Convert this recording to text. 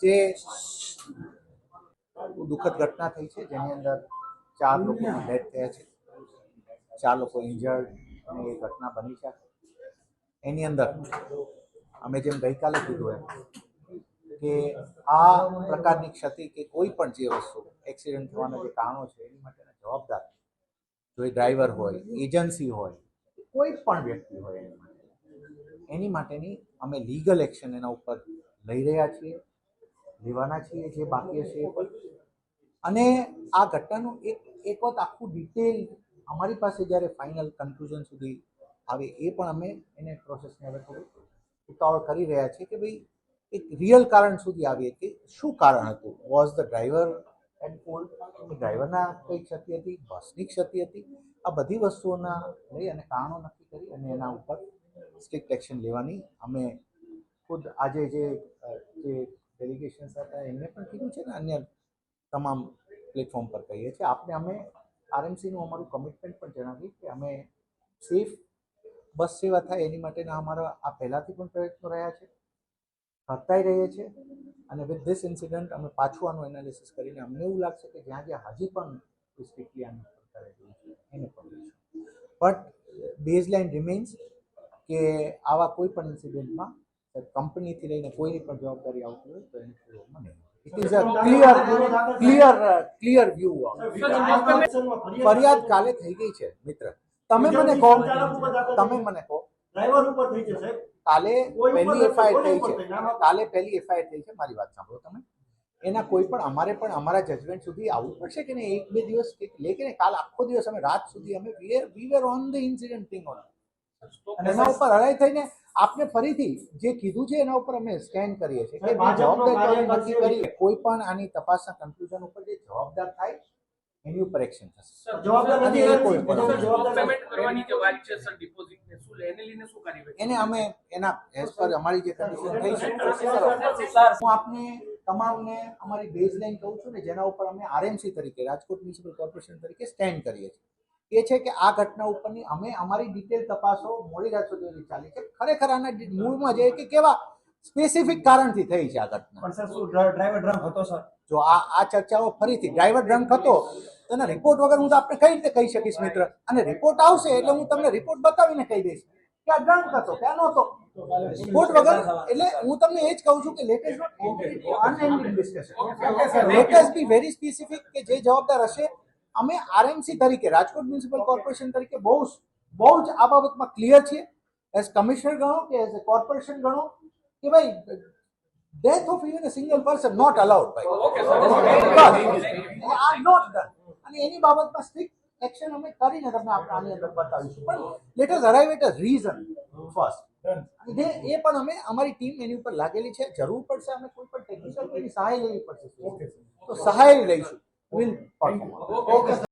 જે દુઃખદ ઘટના થઈ છે, જેની અંદર ચાર લોકો ડેથ થયા છે. ચાર લોકો ઇન્જર્ડ અને એ ઘટના બની છે. એની અંદર અમે જેમ ગઈકાલે કીધું એમ કે આ પ્રકારની ક્ષતિ કે કોઈ પણ જે વસ્તુ એક્સિડન્ટ થવાના જે કારણો છે, એની માટેના જવાબદાર જો એ ડ્રાઈવર હોય એજન્સી હોય, કોઈ પણ વ્યક્તિ હોય એની માટે, એની માટેની અમે લીગલ એક્શન એના ઉપર લઈ રહ્યા છીએ. લેવાના છીએ, જે બાકી હશે અને આ ઘટનાનું એક એક વખત આખું ડિટેલ અમારી પાસે જ્યારે ફાઇનલ કન્ક્લુઝન સુધી આવે એ પણ અમે એને પ્રોસેસને હવે થોડું ઉતાવળ કરી રહ્યા છીએ કે ભાઈ એક રિયલ કારણ સુધી આવીએ કે શું કારણ હતું? Was the driver and fault ડ્રાઈવરના કઈ ક્ષતિ હતી? બસની ક્ષતિ હતી? આ બધી વસ્તુઓના લઈ અને કારણો નક્કી કરી અને એના ઉપર સ્ટ્રિક્ટ એક્શન લેવાની અમે ખુદ આજે જે ડેલિગેશન્સ હતા એમને પણ કીધું છે ને અન્ય તમામ પ્લેટફોર્મ પર કહીએ છીએ. આપણે, અમે આરએમસીનું અમારું કમિટમેન્ટ પણ જણાવ્યું કે અમે સેફ બસ સેવા થાય એની માટેના અમારા આ પહેલાંથી પણ પ્રયત્નો રહ્યા છે. કરતાય રહીએ છીએ અને વિથ ધીસ ઇન્સિડન્ટ અમે પાછું આનું એનાલિસિસ કરીને અમને એવું લાગશે કે જ્યાં જ્યાં હજી પણ સ્ટ્રિક્ટલી આનું રહેવું છે, એને પણ બટ બેઝ લાઇન રિમેન્સ કે આવા કોઈ પણ ઇન્સિડન્ટમાં કંપનીથી લઈને કોઈની પણ જવાબદારી આવતી હોય તો એને નહીં it is a clear clear clear view ફરિયાદ કાલે થઈ ગઈ છે મિત્ર. તમે મને કહો. તમે મને કહો. ડ્રાઈવર ઉપર થઈ છે સાહેબ. કાલે પહેલી એફઆઈઆર થઈ છે. કાલે પહેલી એફઆઈઆર થઈ છે મારી વાત સાંભળો તમે. એના કોઈ પણ અમારે પણ અમારા જજમેન્ટ સુધી આવવું પડશે કે નહીં? એક બે દિવસ લે કે કાલ આખો દિવસ અમે રાત સુધી અમે we were on the incident thing on અને એના ઉપર હરાઈ થઈને આપને ફરીથી જે કીધું છે એના ઉપર અમે સ્કેન કરીએ છીએ કે જવાબદારી નક્કી કરીએ કોઈ પણ આની તપાસના કન્ક્લુઝન ઉપર જે જવાબદાર થાય એની ઉપર એક્શન થશે. જવાબદાર નથી કોઈ પણ જવાબદાર પેમેન્ટ કરવાની જે વાત છે સર ડિપોઝિટ ને શું એને લઈને શું કાર્યવાહી એને અમે એના એઝ પર અમારી જે કન્ડિશન થઈ છે હું આપને તમામને અમારી બેઝલાઇન કહું છું ને જેના ઉપર અમે આરએમસી તરીકે રાજકોટ મ્યુનિસિપલ કોર્પોરેશન તરીકે સ્ટેન્ડ કરીએ છીએ. એ છે કે આ ઘટના ઉપરની અમે અમારી ડિટેલ તપાસો મોડી રાત સુધી ચાલી છે. ખરેખર આના મૂળમાં જે કે કેવા સ્પેસિફિક કારણથી થઈ છે આ ઘટના. પણ સર શું ડ્રાઈવર ડ્રંક હતો સર? જો આ આ ચર્ચાઓ ફરીથી ડ્રાઈવર ડ્રંક હતો તો એના રિપોર્ટ વગર હું તો આપણે કઈ રીતે કહી શકીશ મિત્ર? અને રિપોર્ટ આવશે એટલે હું તમને રિપોર્ટ બતાવીને કહી દઈશ. કે આ ડ્રંક હતો કે નહોતો. રિપોર્ટ વગર એટલે હું તમને એ જ કહું છું કે latest unending discussion latest be very specific કે જે જવાબદાર હશે અમે આરએમસી તરીકે રાજકોટ મ્યુનિસિપલ કોર્પોરેશન તરીકે બહુ બહુ જ આ બાબતમાં ક્લિયર છીએ. એઝ કમિશનર ગણો કે એઝ એ કોર્પોરેશન ગણો કે ભાઈ death of even a single person not allowed ભાઈ આર નોટ ડન અને એની બાબતમાં સ્ટ્રિક્ટ એક્શન અમે કરીને તમને આપણે આની અંદર બતાવીશું. પણ let us arrive at a reason first અને એ પણ અમે અમારી ટીમ એની ઉપર લાગેલી છે. જરૂર પડશે અમે કોઈ પણ ટેકનિકલ સહાય લેવી પડશે. તો સહાય લઈશું. will perform.